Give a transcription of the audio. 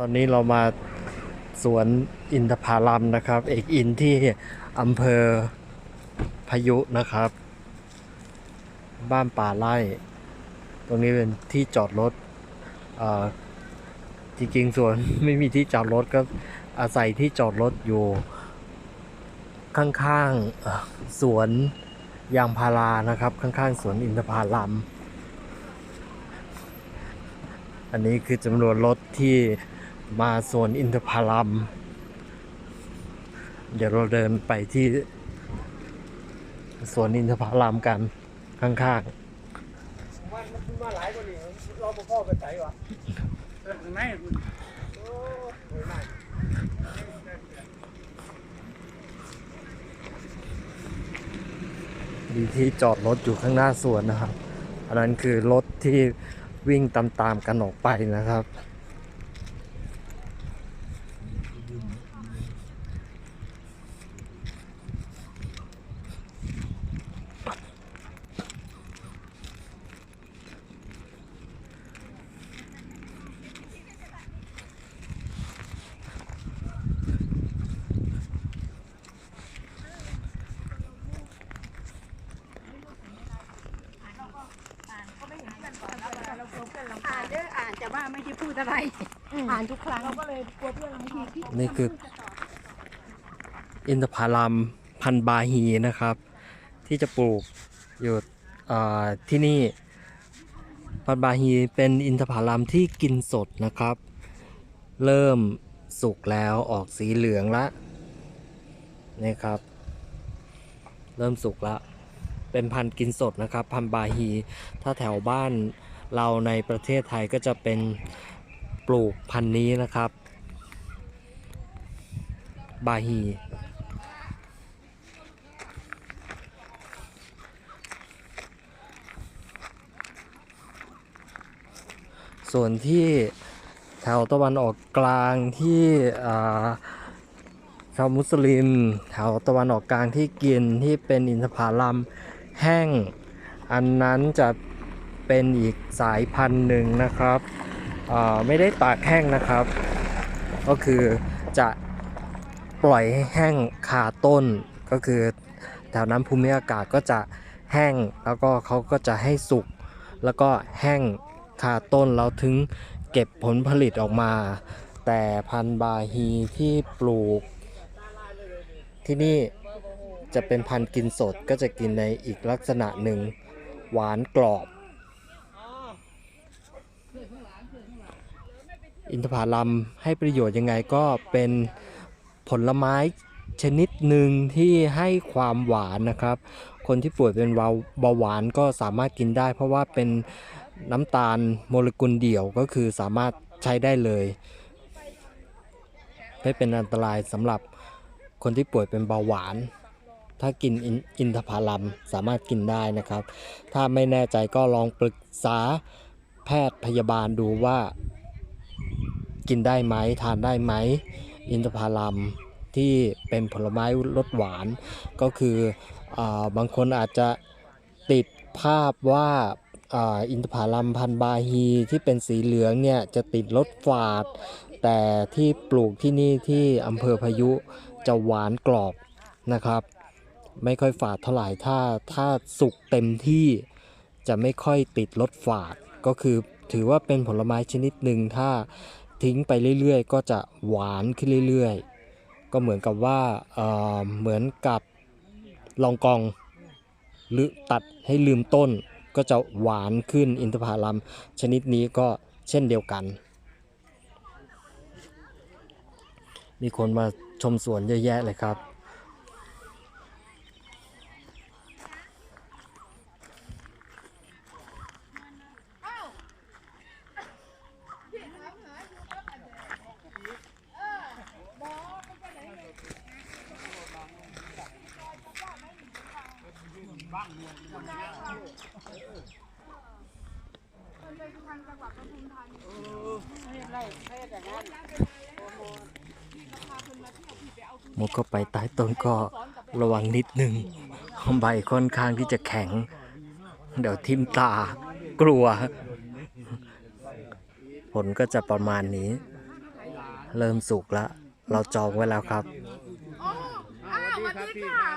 ตอนนี้เรามาสวนอินทผลัมนะครับ เอกอินที่อำเภอพายุนะครับ บ้านป่าไร่ ตรงนี้เป็นที่จอดรถจริงๆสวนไม่มีที่จอดรถก็อาศัยที่จอดรถอยู่ ข้างๆสวนยางพารานะครับ ข้างๆสวนอินทผลัม อันนี้คือจำนวนรถที่ มาสวนอินทผลัม เดี๋ยวเราเดินไปที่สวนอินทผลัมกัน ข้างมันมันมาหลายกว่านี้เราบ่พ่อไปใส่วะเออข้างในคุณโอ้โหไม่ๆมีที่จอดรถอยู่ข้างหน้าสวนนะครับ อันนั้นคือรถที่วิ่งตามๆกันออกไปนะครับ อ่านเด้ออ่านแต่ว่าไม่ได้พูดอะไร อ่านทุกครั้งเราก็เลยกลัวเพื่อนเราไม่ทีนี่คืออินทผลัมพันธุ์บาฮีนะครับ ที่จะปลูกอยู่เอ่อที่นี่ พันธุ์บาฮีเป็นอินทผลัมที่กินสดนะครับ เริ่มสุกแล้วออกสีเหลืองละนี่ครับ เริ่มสุกแล้ว เป็นพันธุ์กินสดนะครับ พันธุ์บาฮี ถ้าแถวบ้านเราในประเทศไทยก็จะเป็นปลูกพันธุ์นี้นะครับ บาฮี ส่วนที่แถวตะวันออกกลางที่ชาวมุสลิมแถวตะวันออกกลางที่กินที่เป็นอินทผลัม แห้ง อันนั้นจะเป็นอีกสายพันธุ์หนึ่งนะครับอ่าไม่ได้ตากแห้งนะครับ ก็คือจะปล่อยให้แห้งคาต้น ก็คือแถวนั้นภูมิอากาศก็จะแห้งแล้วก็เขาก็จะให้สุก แล้วก็แห้งคาต้นแล้วถึงเก็บผลผลิตออกมา แต่พันธุ์บาฮีที่ปลูกที่นี่ จะเป็นพันธุ์กินสดก็จะกินในอีกลักษณะหนึ่งหวานกรอบ อินทผลัมให้ประโยชน์ยังไงก็เป็นผลไม้ชนิดหนึ่งที่ให้ความหวานนะครับ คนที่ป่วยเป็นเบาเบาหวานก็สามารถกินได้ เพราะว่าเป็นน้ำตาลโมเลกุลเดี่ยวก็คือสามารถใช้ได้เลย ไม่เป็นอันตรายสำหรับคนที่ป่วยเป็นเบาหวาน ถ้ากินอินอินทผลัมสามารถกินได้นะครับ ถ้าไม่แน่ใจก็ลองปรึกษาแพทย์พยาบาลดูว่า กินได้ไหมทานได้ไหม อินทผลัมที่เป็นผลไม้รสหวานก็คืออบางคนอาจจะติดภาพว่าอินทผลัมพันธ์บาฮีที่เป็นสีเหลืองเนี่ยจะติดรสฝาด แต่ที่ปลูกที่นี่ที่อำเภอพายุจะหวานกรอบนะครับ ไม่ค่อยฝาดเท่าไหร่ถ้าถ้าสุกเต็มที่จะไม่ค่อยติดรสฝาด ก็คือถือว่าเป็นผลไม้ชนิดหนึ่งถ้าทิ้งไปเรื่อยๆ ก็จะหวานขึ้นเรื่อยๆ ก็เหมือนกับว่าเออเหมือนกับลองกอง หรือตัดให้ลืมต้น ก็จะหวานขึ้นอินทผลัมชนิดนี้ก็เช่นเดียวกัน มีคนมาชมสวนเยอะแยะเลยครับ มุดเข้าไปใต้ต้นก็ระวังนิดนึงใบค่อนข้างที่จะแข็ง เดี๋ยวทิ่มตากลัว ผลก็จะประมาณนี้ เริ่มสุกแล้ว เราจองไว้แล้วครับสวัสดีครับพี่ครับ